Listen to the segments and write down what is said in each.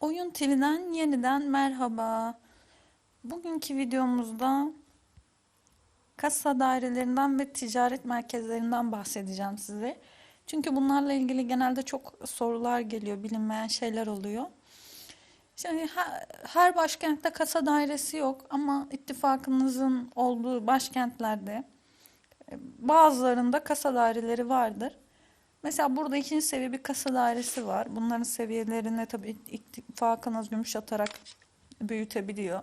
Oyun TV'den yeniden merhaba. Bugünkü videomuzda kasa dairelerinden ve ticaret merkezlerinden bahsedeceğim size. Çünkü bunlarla ilgili genelde çok sorular geliyor, bilinmeyen şeyler oluyor. Şimdi her, başkentte kasa dairesi yok ama ittifakınızın olduğu başkentlerde e, bazılarında kasa daireleri vardır. Mesela burada ikinci seviye bir kasa dairesi var. Bunların seviyelerini tabii ittifakınız gümüş atarak büyütebiliyor.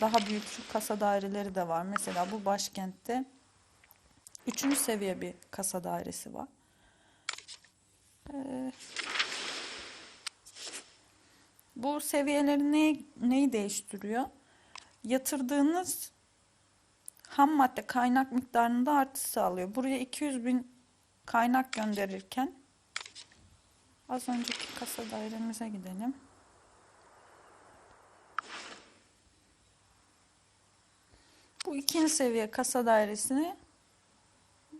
Daha büyük kasa daireleri de var. Mesela bu başkentte üçüncü seviye bir kasa dairesi var. Ee, bu seviyeleri ne, neyi değiştiriyor? Yatırdığınız ham madde kaynak miktarında artış sağlıyor. Buraya 200 bin kaynak gönderirken az önceki kasa dairemize gidelim. Bu ikinci seviye kasa dairesine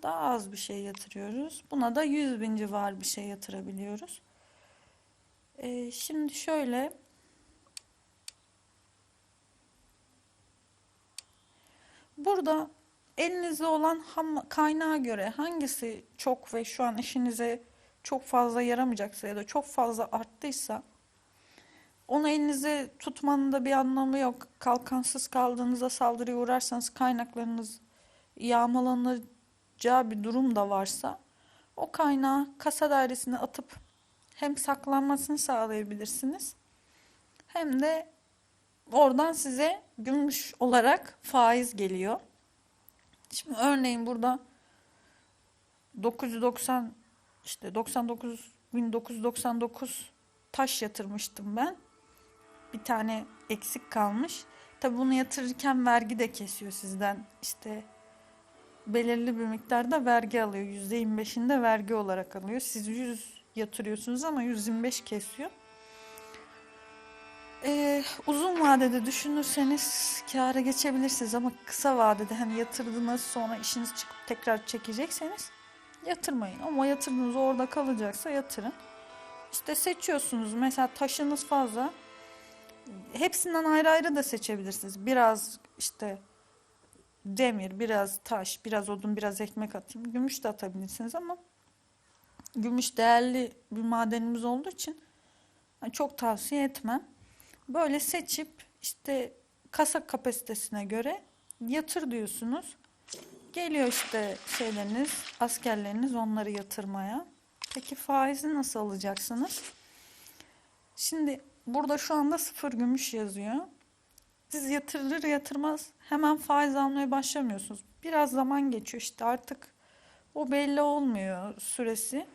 daha az bir şey yatırıyoruz. Buna da 100 bin civar bir şey yatırabiliyoruz. Ee, şimdi şöyle burada elinizde olan ham kaynağa göre hangisi çok ve şu an işinize çok fazla yaramayacaksa ya da çok fazla arttıysa onu elinize tutmanın da bir anlamı yok. Kalkansız kaldığınızda saldırıya uğrarsanız kaynaklarınız yağmalanacağı bir durum da varsa o kaynağı kasa dairesine atıp hem saklanmasını sağlayabilirsiniz hem de oradan size gümüş olarak faiz geliyor. Şimdi örneğin burada 990 işte 99.999 taş yatırmıştım ben. Bir tane eksik kalmış. Tabi bunu yatırırken vergi de kesiyor sizden. İşte belirli bir miktarda vergi alıyor. %25'inde vergi olarak alıyor. Siz 100 yatırıyorsunuz ama 125 kesiyor. Ee, uzun vadede düşünürseniz kâra geçebilirsiniz ama kısa vadede hani yatırdınız sonra işiniz çıkıp tekrar çekecekseniz yatırmayın. Ama yatırdığınız orada kalacaksa yatırın. İşte seçiyorsunuz mesela taşınız fazla. Hepsinden ayrı ayrı da seçebilirsiniz. Biraz işte demir, biraz taş, biraz odun, biraz ekmek atayım. Gümüş de atabilirsiniz ama gümüş değerli bir madenimiz olduğu için çok tavsiye etmem. Böyle seçip işte kasa kapasitesine göre yatır diyorsunuz. Geliyor işte şeyleriniz, askerleriniz onları yatırmaya. Peki faizi nasıl alacaksınız? Şimdi burada şu anda sıfır gümüş yazıyor. Siz yatırılır yatırmaz hemen faiz almaya başlamıyorsunuz. Biraz zaman geçiyor işte artık o belli olmuyor süresi.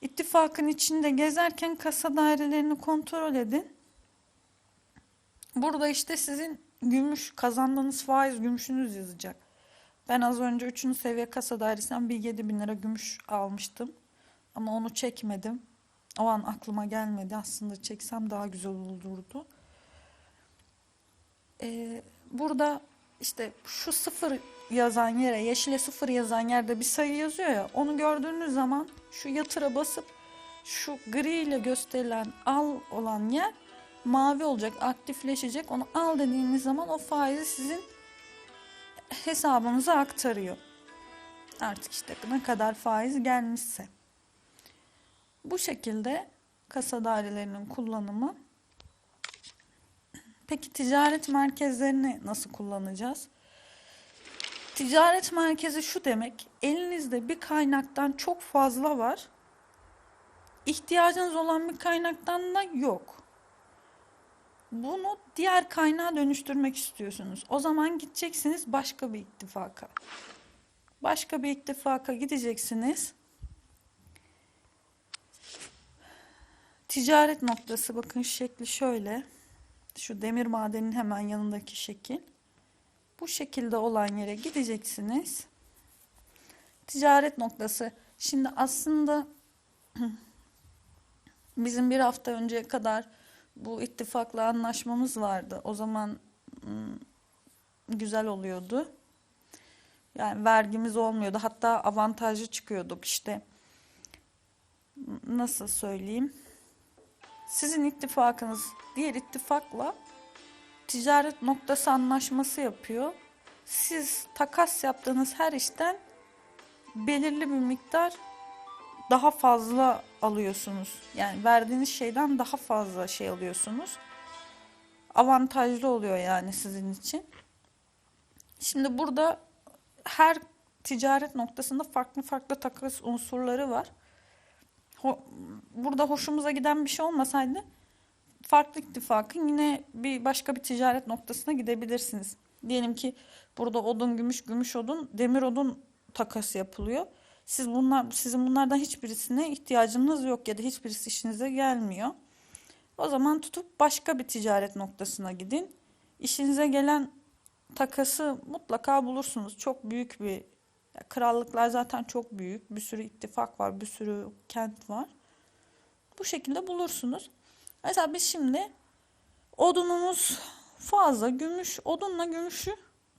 İttifakın içinde gezerken kasa dairelerini kontrol edin. Burada işte sizin gümüş kazandığınız faiz gümüşünüz yazacak. Ben az önce 3. seviye kasa dairesinden bir 7 bin lira gümüş almıştım. Ama onu çekmedim. O an aklıma gelmedi. Aslında çeksem daha güzel olurdu. Ee, burada işte şu sıfır yazan yere, yeşile sıfır yazan yerde bir sayı yazıyor ya. Onu gördüğünüz zaman şu yatıra basıp şu gri ile gösterilen al olan yer mavi olacak, aktifleşecek. Onu al dediğiniz zaman o faizi sizin hesabınıza aktarıyor. Artık işte ne kadar faiz gelmişse. Bu şekilde kasa dairelerinin kullanımı. Peki ticaret merkezlerini nasıl kullanacağız? Ticaret merkezi şu demek, elinizde bir kaynaktan çok fazla var. İhtiyacınız olan bir kaynaktan da yok. Bunu diğer kaynağa dönüştürmek istiyorsunuz. O zaman gideceksiniz başka bir ittifaka. Başka bir ittifaka gideceksiniz. Ticaret noktası bakın şekli şöyle. Şu demir madenin hemen yanındaki şekil. Bu şekilde olan yere gideceksiniz. Ticaret noktası. Şimdi aslında bizim bir hafta önceye kadar bu ittifakla anlaşmamız vardı. O zaman güzel oluyordu. Yani vergimiz olmuyordu. Hatta avantajlı çıkıyorduk işte. Nasıl söyleyeyim? sizin ittifakınız diğer ittifakla ticaret noktası anlaşması yapıyor. Siz takas yaptığınız her işten belirli bir miktar daha fazla alıyorsunuz. Yani verdiğiniz şeyden daha fazla şey alıyorsunuz. Avantajlı oluyor yani sizin için. Şimdi burada her ticaret noktasında farklı farklı takas unsurları var. Burada hoşumuza giden bir şey olmasaydı farklı ittifakın yine bir başka bir ticaret noktasına gidebilirsiniz. Diyelim ki burada odun, gümüş, gümüş odun, demir odun takası yapılıyor. Siz bunlar sizin bunlardan hiçbirisine ihtiyacınız yok ya da hiçbirisi işinize gelmiyor. O zaman tutup başka bir ticaret noktasına gidin. İşinize gelen takası mutlaka bulursunuz. Çok büyük bir krallıklar zaten çok büyük. Bir sürü ittifak var, bir sürü kent var. Bu şekilde bulursunuz. Mesela biz şimdi odunumuz fazla. Gümüş, odunla gümüşü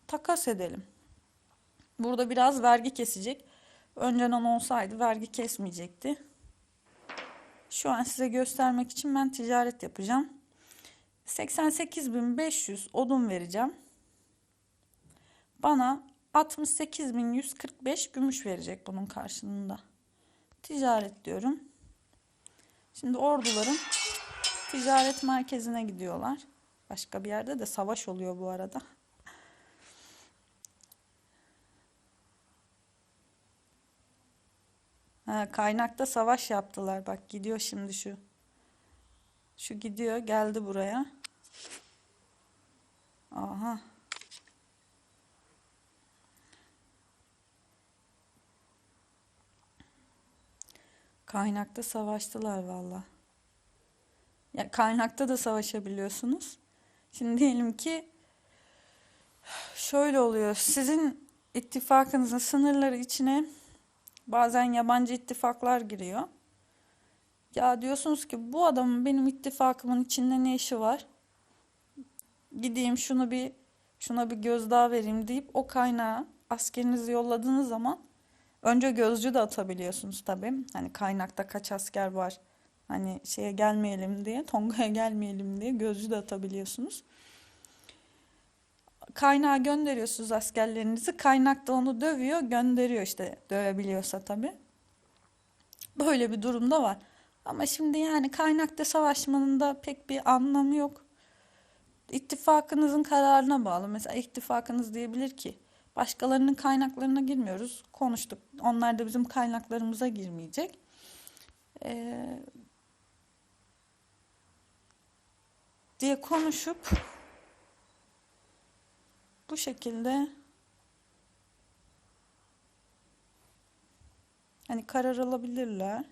takas edelim. Burada biraz vergi kesecek. Önceden olsaydı vergi kesmeyecekti. Şu an size göstermek için ben ticaret yapacağım. 88.500 odun vereceğim. Bana 68.145 gümüş verecek bunun karşılığında. Ticaret diyorum. Şimdi ordularım ticaret merkezine gidiyorlar. Başka bir yerde de savaş oluyor bu arada. Ha, kaynakta savaş yaptılar. Bak gidiyor şimdi şu. Şu gidiyor geldi buraya. Aha. Kaynakta savaştılar valla. Ya kaynakta da savaşabiliyorsunuz. Şimdi diyelim ki şöyle oluyor. Sizin ittifakınızın sınırları içine bazen yabancı ittifaklar giriyor. Ya diyorsunuz ki bu adamın benim ittifakımın içinde ne işi var? Gideyim şunu bir şuna bir gözdağı vereyim deyip o kaynağa askerinizi yolladığınız zaman önce gözcü de atabiliyorsunuz tabii. Hani kaynakta kaç asker var? Hani şeye gelmeyelim diye, Tonga'ya gelmeyelim diye gözcü de atabiliyorsunuz. Kaynağa gönderiyorsunuz askerlerinizi. Kaynak da onu dövüyor, gönderiyor işte dövebiliyorsa tabii. Böyle bir durumda var. Ama şimdi yani kaynakta savaşmanın da pek bir anlamı yok. İttifakınızın kararına bağlı. Mesela ittifakınız diyebilir ki başkalarının kaynaklarına girmiyoruz. Konuştuk. Onlar da bizim kaynaklarımıza girmeyecek. Ee, diye konuşup bu şekilde hani karar alabilirler.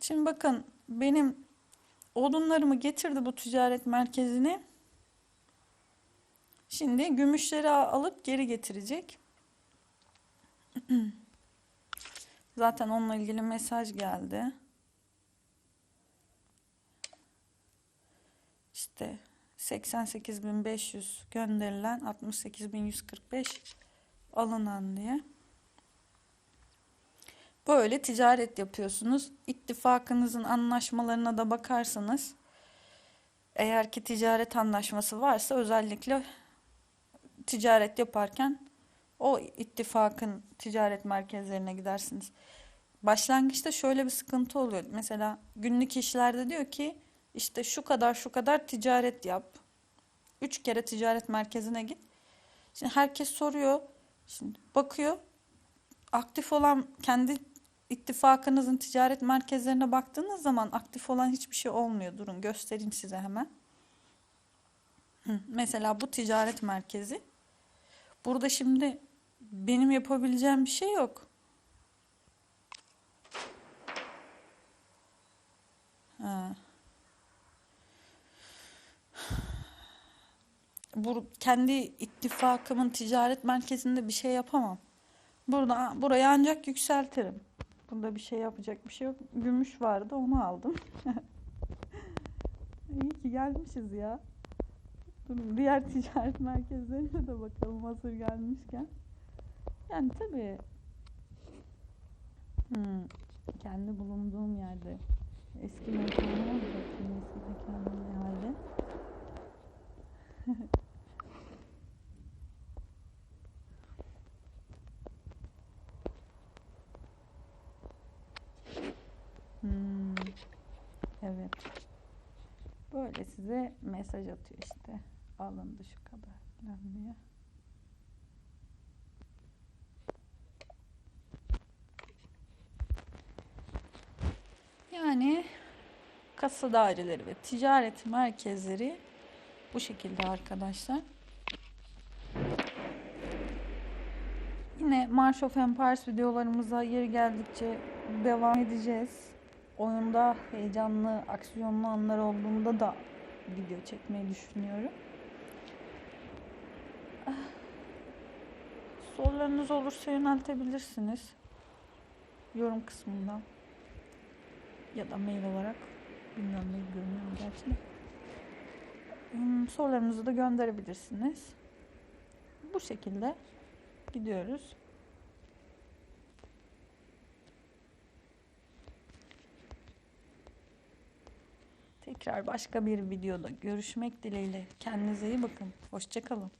Şimdi bakın benim odunlarımı getirdi bu ticaret merkezine. Şimdi gümüşleri alıp geri getirecek. Zaten onunla ilgili mesaj geldi. İşte 88.500 gönderilen 68.145 alınan diye. Böyle ticaret yapıyorsunuz. İttifakınızın anlaşmalarına da bakarsanız eğer ki ticaret anlaşması varsa özellikle ticaret yaparken o ittifakın ticaret merkezlerine gidersiniz. Başlangıçta şöyle bir sıkıntı oluyor. Mesela günlük işlerde diyor ki işte şu kadar şu kadar ticaret yap. Üç kere ticaret merkezine git. Şimdi herkes soruyor. Şimdi bakıyor. Aktif olan kendi ittifakınızın ticaret merkezlerine baktığınız zaman aktif olan hiçbir şey olmuyor. Durun göstereyim size hemen. Mesela bu ticaret merkezi. Burada şimdi benim yapabileceğim bir şey yok. Ha. Bu kendi ittifakımın ticaret merkezinde bir şey yapamam. Burada burayı ancak yükseltirim. Bunda bir şey yapacak bir şey yok. Gümüş vardı onu aldım. İyi ki gelmişiz ya. Durun diğer ticaret merkezlerine de bakalım hazır gelmişken. Yani tabii. Hmm. kendi bulunduğum yerde eski bir bakayım eski mekanım ne halde. Hmm, evet. Böyle size mesaj atıyor işte. Alındı şu kadar falan diye. Yani kasa daireleri ve ticaret merkezleri bu şekilde arkadaşlar. Yine March of Empires videolarımıza yeri geldikçe devam edeceğiz. Oyunda heyecanlı, aksiyonlu anlar olduğunda da video çekmeyi düşünüyorum. Ah. Sorularınız olursa yöneltebilirsiniz. Yorum kısmından. Ya da mail olarak. Bilmiyorum mail görünüyor gerçi de. Hmm, sorularınızı da gönderebilirsiniz. Bu şekilde gidiyoruz. Tekrar başka bir videoda görüşmek dileğiyle. Kendinize iyi bakın. Hoşçakalın.